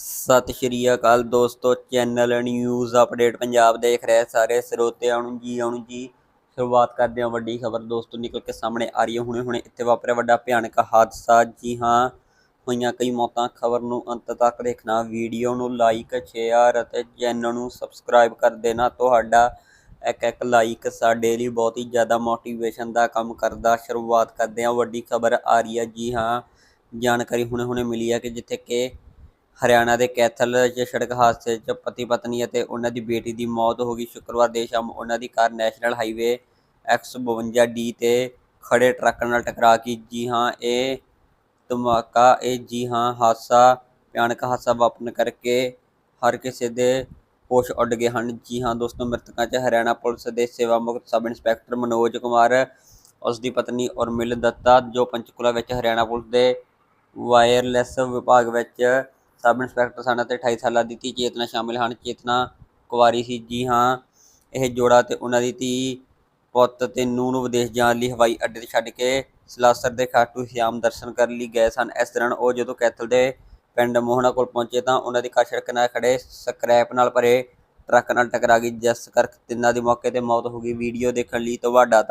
ਸਤਿ ਸ਼੍ਰੀ ਅਕਾਲ ਦੋਸਤੋ channel news update Punjab ਦੇਖ ਰਹੇ ਸਾਰੇ ਸਰੋਤਿਆਂ ਨੂੰ ਜੀ, ਆਉਣ ਜੀ। ਸ਼ੁਰੂਆਤ ਕਰਦੇ ਹਾਂ ਵੱਡੀ ਖਬਰ ਦੋਸਤੋ ਨਿਕਲ ਕੇ ਸਾਹਮਣੇ ਆ ਰਹੀ ਹੈ। ਹੁਣੇ ਹੁਣੇ ਇੱਥੇ ਵਾਪਰਿਆ ਵੱਡਾ ਭਿਆਨਕ ਹਾਦਸਾ। ਜੀ ਹਾਂ, ਹੋਈਆਂ ਕਈ ਮੌਤਾਂ। ਖਬਰ ਨੂੰ ਅੰਤ ਤੱਕ ਦੇਖਣਾ ਵੀਡੀਓ ਨੂੰ ਲਾਈਕ ਸ਼ੇਅਰ ਅਤੇ ਚੈਨਲ ਨੂੰ ਸਬਸਕ੍ਰਾਈਬ ਕਰ ਦੇਣਾ। ਤੁਹਾਡਾ ਇੱਕ ਇੱਕ ਲਾਈਕ ਸਾਡੇ ਲਈ ਬਹੁਤ ਹੀ ਜ਼ਿਆਦਾ ਮੋਟੀਵੇਸ਼ਨ ਦਾ ਕੰਮ ਕਰਦਾ। ਸ਼ੁਰੂਆਤ ਕਰਦੇ ਹਾਂ। ਵੱਡੀ ਖਬਰ ਆ ਰਹੀ ਹੈ। ਜੀ ਹਾਂ, ਜਾਣਕਾਰੀ ਹੁਣੇ ਹੁਣੇ ਮਿਲੀ ਹੈ ਕਿ ਜਿੱਥੇ ਕਿ ਹਰਿਆਣਾ ਦੇ ਕੈਥਲ 'ਚ ਸੜਕ ਹਾਦਸੇ 'ਚ ਪਤੀ ਪਤਨੀ ਅਤੇ ਉਹਨਾਂ ਦੀ ਬੇਟੀ ਦੀ ਮੌਤ ਹੋ ਗਈ। ਸ਼ੁੱਕਰਵਾਰ ਦੇ ਸ਼ਾਮ ਉਹਨਾਂ ਦੀ ਕਾਰ ਨੈਸ਼ਨਲ ਹਾਈਵੇ 152 ਤੇ ਖੜੇ ਟਰੱਕ ਨਾਲ ਟਕਰਾ ਗਈ। ਜੀ ਹਾਂ, ਇਹ ਧਮਾਕਾ, ਇਹ ਜੀ ਹਾਂ ਹਾਦਸਾ ਭਿਆਨਕ ਹਾਦਸਾ ਵਾਪਰਨ ਕਰਕੇ ਹਰ ਕਿਸੇ ਦੇ ਹੋਸ਼ ਉੱਡ ਗਏ ਹਨ। ਜੀ ਹਾਂ ਦੋਸਤੋ, ਮ੍ਰਿਤਕਾਂ 'ਚ ਹਰਿਆਣਾ ਪੁਲਿਸ ਦੇ ਸੇਵਾ ਮੁਕਤ ਸਬ ਇੰਸਪੈਕਟਰ ਮਨੋਜ ਕੁਮਾਰ, ਉਸ ਦੀ ਪਤਨੀ ਉਰਮਿਲ ਦੱਤਾ, ਜੋ ਪੰਚਕੂਲਾ ਵਿੱਚ ਹਰਿਆਣਾ ਪੁਲਿਸ ਦੇ ਵਾਇਰਲੈਸ ਵਿਭਾਗ ਵਿੱਚ ਸਬ ਇੰਸਪੈਕਟਰ ਸਨ ਅਤੇ 28 ਸਾਲਾਂ ਦੀ ਧੀ ਚੇਤਨਾ ਸ਼ਾਮਿਲ ਹਨ। ਚੇਤਨਾ ਕੁਵਾਰੀ ਸੀ। ਜੀ ਹਾਂ, ਇਹ ਜੋੜਾ ਤੇ ਉਹਨਾਂ ਦੀ ਧੀ ਪੁੱਤ ਤੇ ਨੂੰਹ ਨੂੰ ਵਿਦੇਸ਼ ਜਾਣ ਲਈ ਹਵਾਈ ਅੱਡੇ ਤੇ ਛੱਡ ਕੇ ਸਲਾਸਰ ਦੇ ਖਾਟੂ ਸ਼ਿਆਮ ਦਰਸ਼ਨ ਕਰਨ ਲਈ ਗਏ ਸਨ। ਇਸ ਦੌਰਾਨ ਉਹ ਜਦੋਂ ਕੈਥਲ ਦੇ ਪਿੰਡ ਮੋਹਣਾ ਕੋਲ ਪਹੁੰਚੇ ਤਾਂ ਉਹਨਾਂ ਦੀ ਕਾਰ ਸੜਕ ਨਾਲ ਖੜੇ ਸਕ੍ਰੈਪ ਨਾਲ ਭਰੇ ਟਰੱਕ ਨਾਲ ਟਕਰਾ ਗਈ। ਜਿਸ ਕਰਕੇ ਤਿੰਨਾਂ ਦੀ ਮੌਕੇ ਤੇ ਮੌਤ ਹੋ ਗਈ। ਵੀਡੀਓ ਦੇਖਣ ਲਈ ਤੁਹਾਡਾ ਧੰਨ-